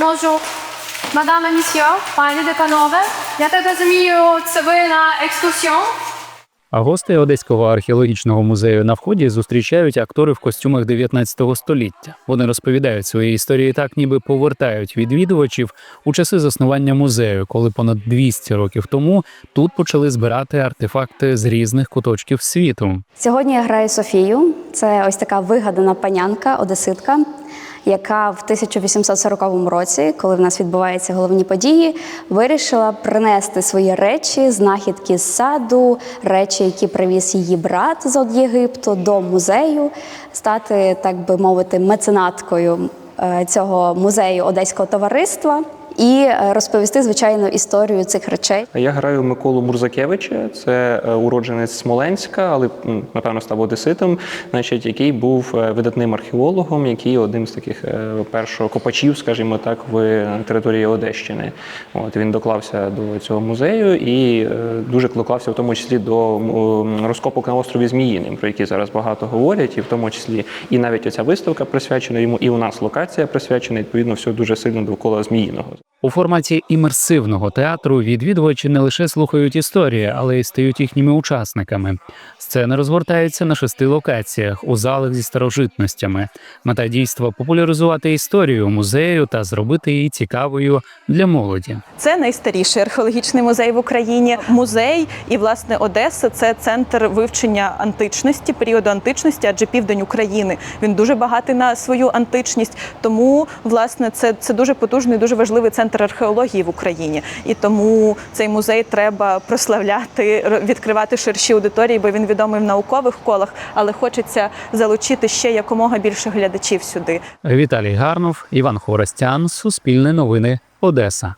Bonjour, madame et monsieur, пані Деканове. Я так розумію, це ви на екскурсіон? А гостей Одеського археологічного музею на вході зустрічають актори в костюмах 19 століття. Вони розповідають свої історії так, ніби повертають відвідувачів у часи заснування музею, коли понад 200 років тому тут почали збирати артефакти з різних куточків світу. Сьогодні я граю Софію. Це ось така вигадана панянка, одеситка, яка в 1840 році, коли в нас відбуваються головні події, вирішила принести свої речі, знахідки з саду, речі, які привіз її брат з Єгипту, до музею, стати, так би мовити, меценаткою е, цього музею одеського товариства. І е, розповісти звичайно історію цих речей. Я граю Миколу Мурзакевича, це е, уродженець Смоленська, але напевно став одеситом, значить, який був е, видатним археологом, який одним з таких е, першокопачів, скажімо так, в території Одещини. От він доклався до цього музею і дуже доклався в тому числі до розкопок на острові Зміїним, про які зараз багато говорять, і в тому числі і навіть оця виставка присвячена йому, і у нас локація присвячена відповідно все дуже сильно довкола Зміїного. У форматі імерсивного театру відвідувачі не лише слухають історії, але й стають їхніми учасниками. Сцени розгортаються на шести локаціях у залах зі старожитностями. Мета дійства популяризувати історію музею та зробити її цікавою для молоді. Це найстаріший археологічний музей в Україні. Музей і власне Одеса це центр вивчення античності, періоду античності, адже південь України він дуже багатий на свою античність. Тому власне це, це дуже потужний, дуже важливий центр археології в Україні. І тому цей музей треба прославляти, відкривати ширші аудиторії, бо він відомий в наукових колах, але хочеться залучити ще якомога більше глядачів сюди. Віталій Гарнов, Іван Хоростян, Суспільне новини, Одеса.